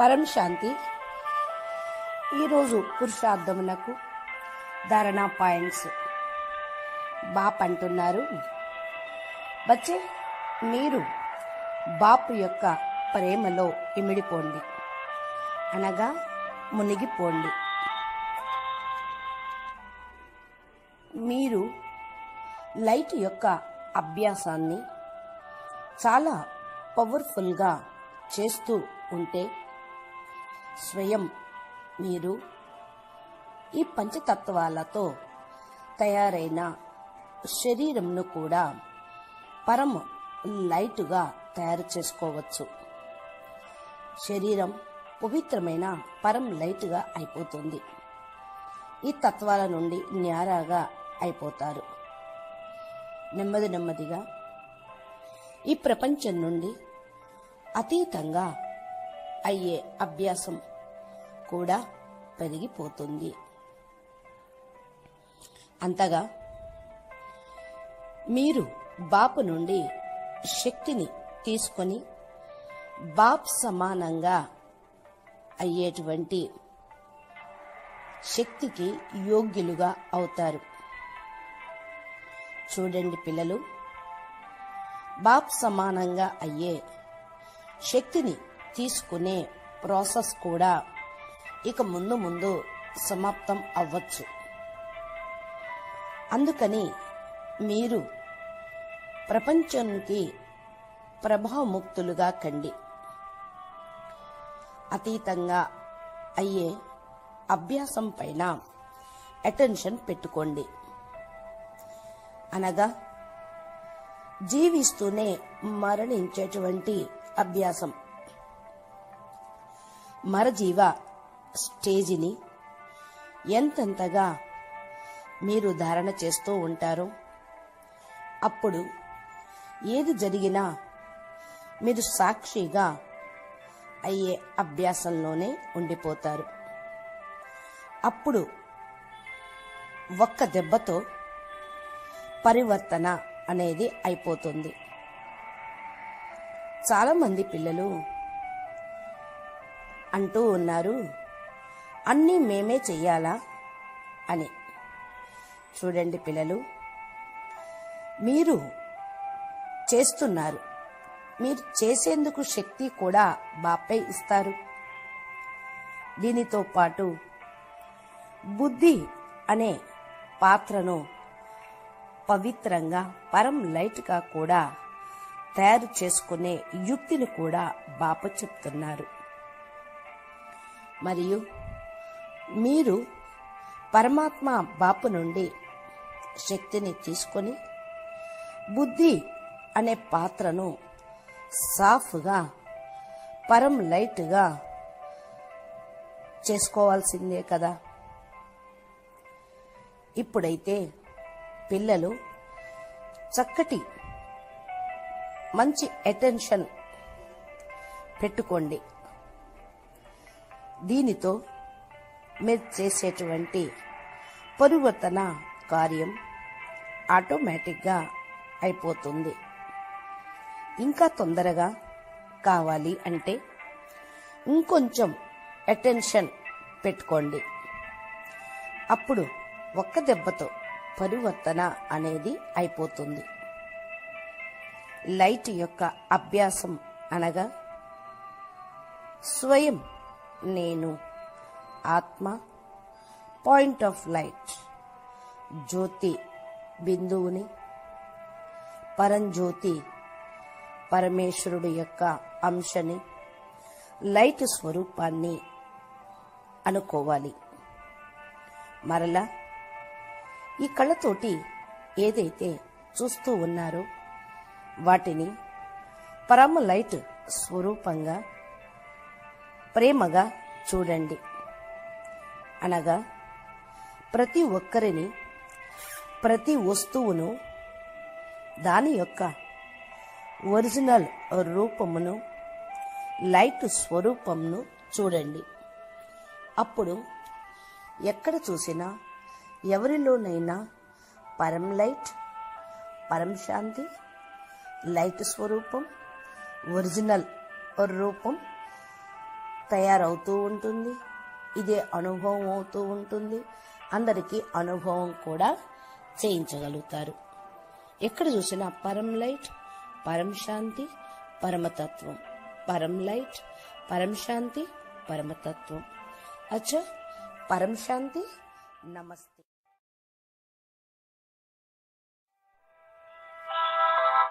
పరం శాంతి. ఈరోజు పురుషార్థమునకు ధారణా పాయింట్స్. బాప్ అంటున్నారు. బచ్చే మీరు బాపు యొక్క ప్రేమలో ఇమిడిపోండి. అనగా మునిగిపోండి. మీరు లైట్ యొక్క అభ్యాసాన్ని చాలా పవర్ఫుల్గా చేస్తూ ఉంటే స్వయం మీరు ఈ పంచతత్వాలతో తయారైన శరీరంను కూడా పరమ లైటుగా తయారు చేసుకోవచ్చు. శరీరం పవిత్రమైన పరం లైట్గా అయిపోతుంది. ఈ తత్వాల నుండి న్యారాగా అయిపోతారు. నెమ్మది నెమ్మదిగా ఈ ప్రపంచం నుండి అతీతంగా అయ్యే అభ్యాసం కూడా పెరిగిపోతుంది. అంతగా మీరు బాపు నుండి శక్తిని తీసుకొని బాప్ సమానంగా అయ్యేటువంటి శక్తికి యోగ్యులుగా అవుతారు. చూడండి పిల్లలు బాప్ సమానంగా అయ్యే శక్తిని తీసుకునే ప్రాసెస్ కూడా ఇక ముందు ముందు సమాప్తం అవ్వచ్చు. అందుకని మీరు ప్రపంచానికి ప్రభావముక్తులుగా కండి. అతీతంగా అయ్యే అభ్యాసం పైన అటెన్షన్ పెట్టుకోండి. అనగా జీవిస్తూనే మరణించేటువంటి అభ్యాసం. మరజీవ స్టేజిని ఎంతెంతగా మీరు ధారణ చేస్తూ ఉంటారో అప్పుడు ఏది జరిగినా మీరు సాక్షిగా అయ్యే అభ్యాసంలోనే ఉండిపోతారు. అప్పుడు ఒక్క దెబ్బతో పరివర్తన అనేది అయిపోతుంది. చాలామంది పిల్లలు అంటూ ఉన్నారు అన్నీ మేమే చెయ్యాలా అని. చూడండి పిల్లలు మీరు చేస్తున్నారు. మీరు చేసేందుకు శక్తి కూడా బాపై ఇస్తారు. దీనితో పాటు బుద్ధి అనే పాత్రను పవిత్రంగా పరం లైట్గా కూడా తయారు చేసుకునే యుక్తిని కూడా బాప చెప్తున్నారు. మరియు మీరు పరమాత్మ బాపు నుండి శక్తిని తీసుకొని బుద్ధి అనే పాత్రను సాఫ్గా పరం లైట్గా చేసుకోవాల్సిందే కదా. ఇప్పుడైతే పిల్లలు చక్కటి మంచి అటెన్షన్ పెట్టుకోండి. దీనితో మీరు చేసేటువంటి పరివర్తన కార్యం ఆటోమేటిక్గా అయిపోతుంది. ఇంకా తొందరగా కావాలి అంటే ఇంకొంచెం అటెన్షన్ పెట్టుకోండి. అప్పుడు ఒక్క దెబ్బతో పరివర్తన అనేది అయిపోతుంది. లైట్ యొక్క అభ్యాసం అనగా స్వయం నేను ఆత్మ పాయింట్ ఆఫ్ లైట్ జ్యోతి బిందువుని పరంజ్యోతి పరమేశ్వరుడు యొక్క అంశని లైట్ స్వరూపాన్ని అనుకోవాలి. మరలా ఈ కళ్ళతోటి ఏదైతే చూస్తూ ఉన్నారో వాటిని పరమ లైట్ స్వరూపంగా ప్రేమగా చూడండి. అనగా ప్రతి ఒక్కరిని ప్రతి వస్తువును దాని యొక్క ఒరిజినల్ రూపమును లైట్ స్వరూపంను చూడండి. అప్పుడు ఎక్కడ చూసినా ఎవరిలోనైనా పరం లైట్ పరం శాంతి లైట్ స్వరూపం ఒరిజినల్ రూపం తయారవుతూ ఉంటుంది. ఇదే అనుభవం అవుతూ ఉంటుంది. అందరికీ అనుభవం కూడా చేయించగలుగుతారు. ఎక్కడ చూసినా పరం లైట్ పరం శాంతి పరమతత్వం పరం లైట్ పరం శాంతి పరమతత్వం అచ్చా పరం శాంతి నమస్తే.